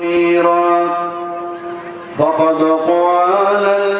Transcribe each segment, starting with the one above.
منيرا فقد قال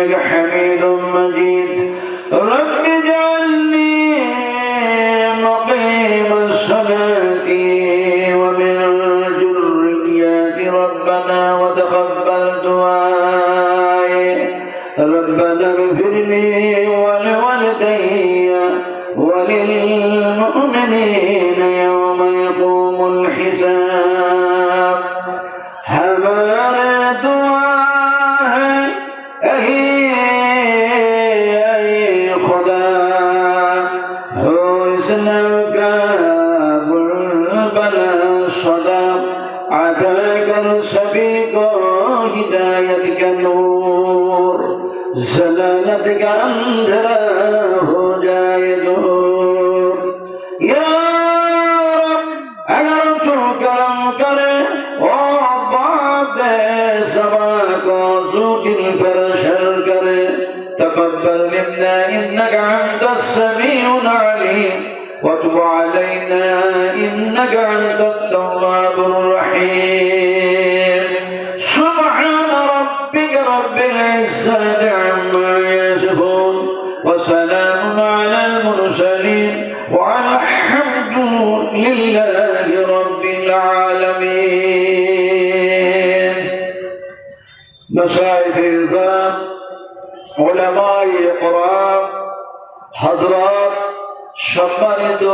إنك حميد مجيد. رب اجعلني مقيم الصلاة ومن ذريتي ربنا وتقبل دعائي. ربنا اغفر لي ولوالدي وللمؤمنين يوم يقوم الحساب. ہمارے जलालत का अंधेरा हो जाए दूर यार अगर तू करम करे ओ बाप समा को सूखिन पर शर करे تقبل منا إنك أنت السميع العليم وتب علينا إنك أنت التواب الرحيم হজরত সম্মানিত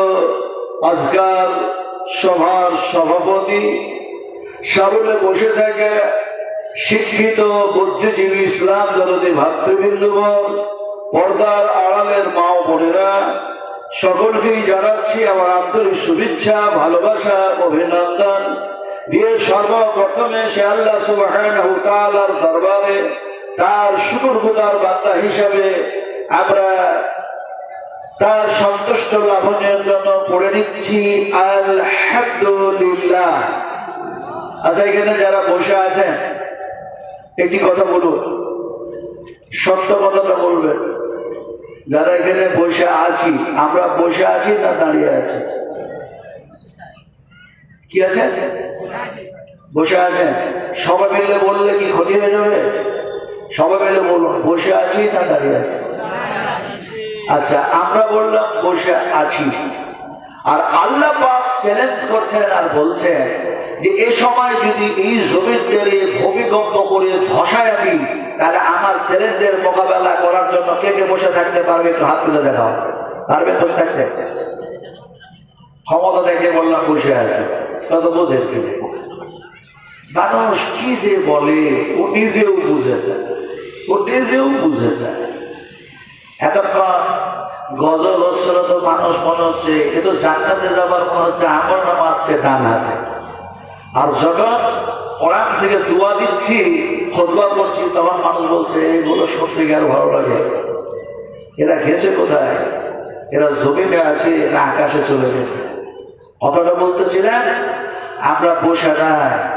আজকাল সভার সভাপতি, সামনে বসে থাকে শিক্ষিত বুদ্ধিজীবী ইসলাম জনতি ভাতৃবৃন্দুবন পর্দার আড়ালের মা ও বোনেরা, সকলকেই জানাচ্ছি আমার আন্তরিক শুভেচ্ছা, ভালোবাসা অভিনন্দন। দিয়ে সর্বপ্রথমে সে আল্লাহ সুবাহর দরবারে তার শুকুর গুদার বার্তা হিসাবে আমরা তার সন্তুষ্ট লাভনের জন্য পড়ে নিচ্ছি আলহামদুলিল্লাহ। আচ্ছা এখানে যারা বসে আছেন, একটি কথা বলুন। সত্য কথাটা বলবেন। যারা এখানে বসে আছি, আমরা বসে আছি না দাঁড়িয়ে আছি? কি আছে? বসে আছেন? সবাই মিলে বললে কি ক্ষতি হয়ে যাবে? সবাই মিলে বলুন, বসে আছি না দাঁড়িয়ে আছি? আচ্ছা আমরা বললাম বসে আছি। আর আল্লাহ চ্যালেঞ্জ করছেন আর বলছেন যে এ সময় যদি এই জমিদের ভূমিকম্প করে ধসায় দিই তাহলে আমার চ্যালেঞ্জের মোকাবেলা করার জন্য কে কে বসে থাকতে পারবে? একটু হাত তুলে দেখাও। পারবে? বসে থাকতে? ক্ষমতা দেখে বললাম বসে আছে। কত বোঝেন কি? মানুষ কি যে বলে, ও নিজেও বুঝে যায় ও নিজেও বুঝে যায় এতক্ষণ গজল হচ্ছিল তো মানুষ মনে হচ্ছে, এ তো জান্নাতে যাবার মনে হচ্ছে, আমার নাম আসছে ডান হাতে। আর যখন কোরআন থেকে দোয়া দিচ্ছি, খোদবা করছি, তখন মানুষ বলছে এইগুলো গিয়ে আরও ভালো লাগে? এরা গেছে কোথায়? এরা জমিনে আছে না আকাশে চলে গেছে। কথাটা বলতেছিলেন, আমরা বসে নাই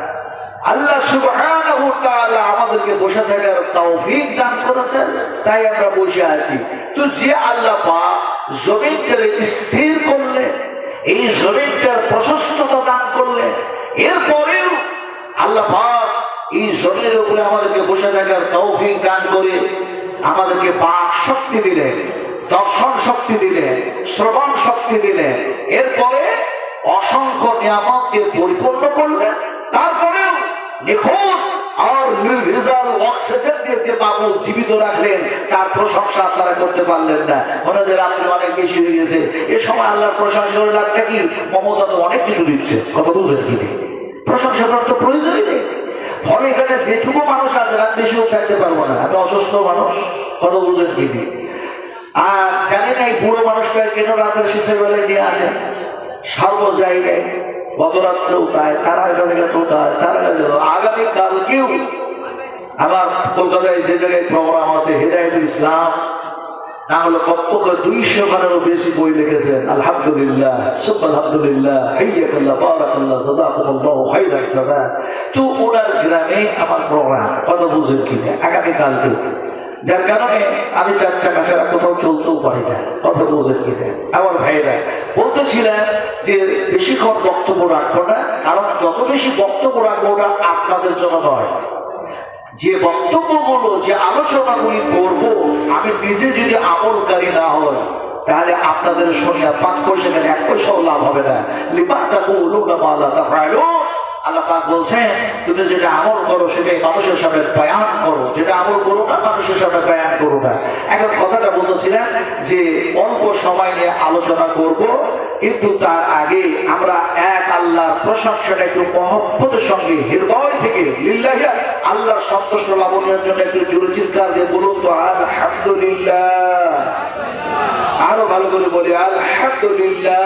আল্লাহ সুবহানাহু তাআলা আমাদেরকে বসে থাকার তৌফিক দান করেছেন, তাই আমরা বসে আছি। তো যে আল্লাহ পাক জমিনটাকে স্থির করলে, এই জমিনটার প্রশস্ততা দান করলে, এরপরেও আল্লাহ পাক এই জমিনের উপরে আমাদেরকে বসে থাকার তৌফিক দান করে আমাদেরকে বাক শক্তি দিলেন, দর্শন শক্তি দিলেন, শ্রবণ শক্তি দিলেন। এরপরে অসংখ্য নিয়ামক দিয়ে পরিপূর্ণ করলেন তারপরেও নিখুঁত আর নির্ভেজাল অক্সিজেন দিয়ে যে বাবু জীবিত রাখলেন, তার প্রশংসা আপনারা করতে পারলেন না। রাত্রি অনেক বেশি হয়ে গেছে। এ সময় আল্লাহর কি? মমতা তো অনেক কিছু দিচ্ছে। বুঝলেন কি প্রশংসা করার তো প্রয়োজনই নেই। ফলে এখানে যেটুকু মানুষ আছে, রাত বেশিও পারব না। আমি অসুস্থ মানুষ, কত বুঝলেন কি আর জানি না এই বুড়ো মানুষটা কেন রাতের শেষের বেলায় নিয়ে আসে? সর্ব জায়গায় গত তাই তারা গেছেও তাই, তারা গেছে কেউ আমার কলকাতায় যে জায়গায় প্রোগ্রাম আছে, হেদায়তুল ইসলাম না হলে কমপক্ষে দুইশো খানেরও বেশি বই লিখেছেন। আলহামদুলিল্লাহ সুব আলহামদুলিল্লাহ সাদা বারাকাল্লাহ, জাযাকুমুল্লাহু খাইরান জাযা তো ওনার গ্রামে আমার প্রোগ্রাম কত বুঝেন কিনে? আগামী কালকে যার কারণে আমি চার চাকা ছাড়া কোথাও চলতেও পারি না, কথা বুঝেন কি আমার ভাইরা বলতেছিলেন যে বেশিক্ষণ বক্তব্য রাখব না, কারণ যত বেশি বক্তব্য রাখব ওটা আপনাদের জন্য নয়। যে বক্তব্যগুলো, যে আলোচনাগুলি করব, আমি নিজে যদি আমলকারী না হই, তাহলে আপনাদের সঙ্গে পাঁচ পয়সা গেলে এক পয়সাও লাভ হবে না। লিপাত্তা বলুন না মালা তা আল্লাহ বলছেন, তুমি যেটা আমল করো সেটাই মানুষের সামনে বয়ান করো না মানুষের সামনে বয়ান করো না এখন কথাটা বলতেছিলেন যে অল্প সময় নিয়ে আলোচনা করব, কিন্তু তার আগে আমরা এক আল্লাহর প্রশংসাটা একটু মহব্বতের সঙ্গে, হৃদয় থেকে লিল্লাহিয়া আল্লাহর সন্তোষ লাভনের জন্য একটু জোরে চিৎকার দিয়ে বলুন তো, আলহামদুলিল্লাহ। আরও ভালো করে বলি, আলহামদুলিল্লাহ।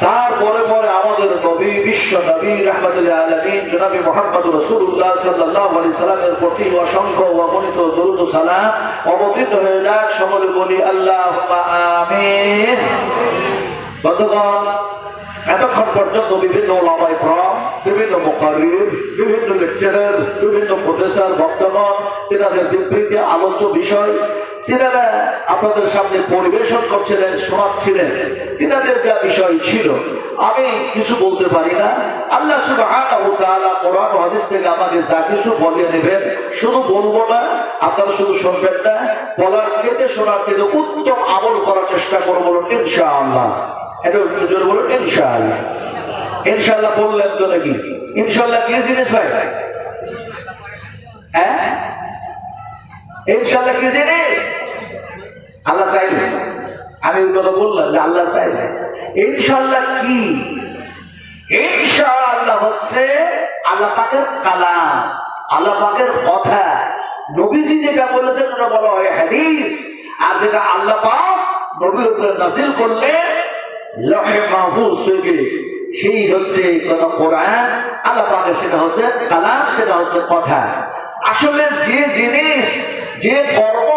তারপরে পরে আমাদের নবী বিশ্ব নবী রহমতুল্লাহ আলমিন জনাবি মোহাম্মদ রসুল্লাহ সাল্লাহ আলি সাল্লামের প্রতি অসংখ্য অগণিত দরুদ সালাম। অবতীত হয়ে যাক সকলে বলি আল্লাহ আমিন। বন্ধুগণ এতক্ষণ পর্যন্ত বিভিন্ন ওলামাই ক্রম, বিভিন্ন মোকারির বিভিন্ন লেকচারার, বিভিন্ন প্রফেসর ভক্তগণ তেনাদের বিবৃতি, আলোচ্য বিষয়, তিনারা আপনাদের সামনে পরিবেশন করছিলেন, শোনাচ্ছিলেন। তিনাদের যা বিষয় ছিল, আমি কিছু বলতে পারি না। আল্লাহ সুবহানাহু তাআলা কোরআন হাদিস থেকে আমাকে যা কিছু বলিয়ে নেবেন শুধু বলব না, আপনারা শুধু শুনবেন না, বলার চেয়ে শোনার চেয়ে উত্তম আমল করার চেষ্টা করব ইনশাআল্লাহ। একটু হ্যাঁ? আল্লাহ চাইবে আমি আল্লাহ হচ্ছে আল্লাহ পাকের কালাম, আল্লাহ পাকের কথা। নবীজি যেটা বলেছেন, ওটা বলা হয় হাদিস। আর যেটা আল্লাহ পাক নবীর উপরে নাজিল করলে সেই হচ্ছে কোন কোরআন, আল্লাহ পাকের সেটা হচ্ছে কালাম, সেটা হচ্ছে কথা। আসলে যে জিনিস, যে কর্ম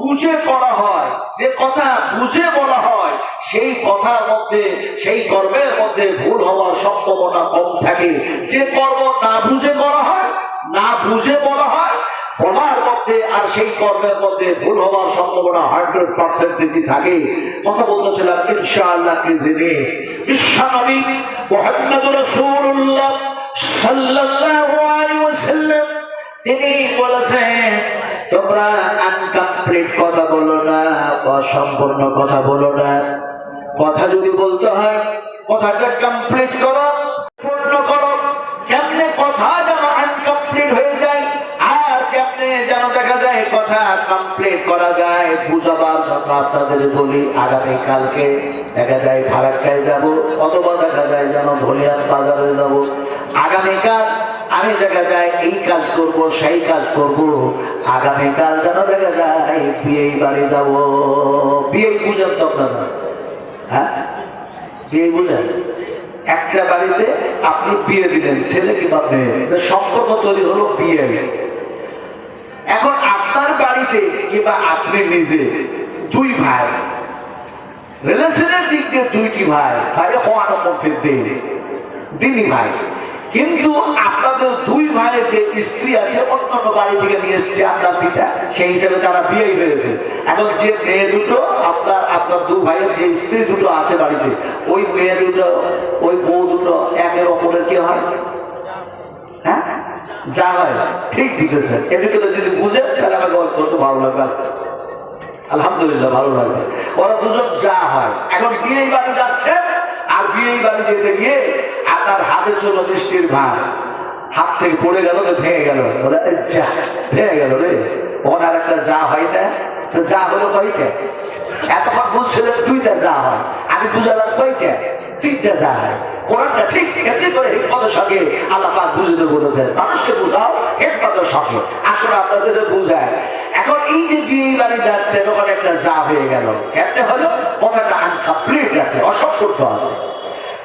বুঝে করা হয়, যে কথা বুঝে বলা হয়, সেই কথার মধ্যে, সেই কর্মের মধ্যে ভুল হওয়ার সম্ভাবনা কম থাকে। যে কর্ম না বুঝে করা হয়, না বুঝে বলা হয় বলার মধ্যে আর সেই কর্মের মধ্যে ভুল হওয়ার সম্ভাবনা হান্ড্রেড পার্সেন্ট বেশি থাকে, কথা বলতেছিলাম, ইনশাআল্লাহ কি জিনিস? সাল্লাল্লাহু আলাইহি ওয়াসাল্লাম, তিনি বলেছেন, তোমরা আনকমপ্লিট কথা বলো না, অসম্পূর্ণ কথা বলো না। কথা যদি বলতে হয় কথাটা কমপ্লিট করো। কথা কমপ্লিট করা যায়, বুঝাবার জন্য আপনাদের বলি, আগামী কালকে দেখা যায় ফারাক্কায় যাব, অথবা দেখা যায় যেন ধলিয়ান বাজারে যাব। আগামীকাল আমি দেখা যায় এই কাজ করব, সেই কাজ করব আগামীকাল যেন দেখা যায় বিয়ে বাড়ি যাব। বিয়ে বুঝেন তো আপনারা? হ্যাঁ? বিয়ে বুঝেন? একটা বাড়িতে আপনি বিয়ে দিলেন, ছেলে কিংবা মেয়ে। সম্পর্ক তৈরি হলো বিয়ে। এখন বাড়িতে কিংবা আপনি নিজে দুই ভাই। রিলেশনের দিক দিয়ে দুইটি ভাই ভাই হওয়ার মধ্যে দিন, দিনই ভাই। কিন্তু আপনাদের দুই ভাইয়ের যে স্ত্রী আছে অন্য অন্য বাড়ি থেকে নিয়ে এসছে আপনার পিতা, সেই হিসেবে তারা বিয়েই পেরেছে এখন যে মেয়ে দুটো, আপনার আপনার দু ভাইয়ের যে স্ত্রী দুটো আছে বাড়িতে, ওই মেয়ে দুটো, ওই বউ দুটো একের অপরের কি হয়? হ্যাঁ? যা হয় ঠিক বুঝেছেন। এদিকে যদি বুঝে তাহলে আমাকে গল্প করতে ভালো লাগবে। আলহামদুলিল্লাহ ভালো লাগবে। ওরা দুজন যা হয়। এখন বিয়ে বাড়ি যাচ্ছে আর বিয়ে বাড়ি যেতে গিয়ে আপনার হাতে ছিল মিষ্টির ভাত। হাত থেকে পড়ে গেল তো ভেঙে গেল। বলে, "এই যা ভেঙে গেল রে। ওনার একটা যা হয় না তো যা হলো কয়টা এতক্ষণ বলছিলেন দুইটা যা হয়। আমি বুঝালাম কয়টা তিনটা যা হয়। কোরআনটা ঠিক এতে করে আল্লাহ পাক বুঝতে বলেছেন। মানুষকে বুঝাও হেকমতের সঙ্গে। আসলে আপনাদের বুঝায়, এখন এই যে বিয়ে বাড়ি তখন একটা যা হয়ে গেল। হলো, কথাটা আছে, অসম্পূর্ণ আছে।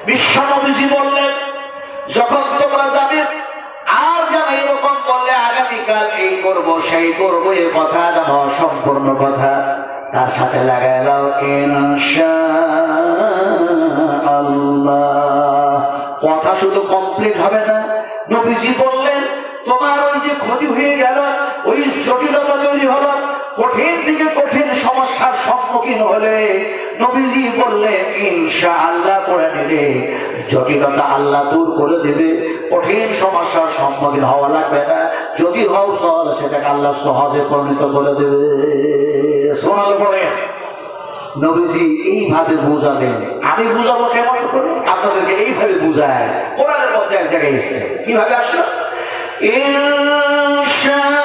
বিশ্বনবীজি বললেন, যখন তোমরা যাবে আর যেন এরকম বললে আগামীকাল এই করব, সেই করব, এ কথা যেন অসম্পূর্ণ কথা। তার সাথে লাগাইলাও আল্লাহ শুধু কমপ্লিট হবে না। নবীজি বললেন, তোমার ওই যে ক্ষতি হয়ে গেল, ওই জটিলতা তৈরি হলো, কঠিন থেকে কঠিন সমস্যার সম্মুখীন হলে নবীজি বললেন ইনশা আল্লাহ করে নিলে জটিলতা আল্লাহ দূর করে দেবে, কঠিন সমস্যার সম্মুখীন হওয়া লাগবে না। যদি হও তাহলে সেটাকে আল্লাহ সহজে পরিণত করে দেবে। শোনাল পরে নবীজি এইভাবে বুঝালেন। আমি বুঝাবো কেমন করে? আপনাদেরকে বোঝায়। কোরআনের মধ্যে এক জায়গায় এসছে। কীভাবে আসলো? ইনশা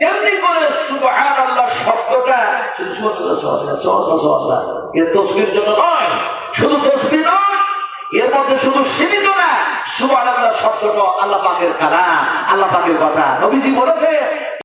তেমনি করে সুবহান আল্লাহ শব্দটা এর তসবির জন্য নয়, শুধু তসবি নয়, এর মধ্যে শুধু সীমিত না সুবহান আল্লাহ শব্দটা আল্লাহ পাকের কালাম, আল্লাহ পাকের কথা। নবীজি বলেছে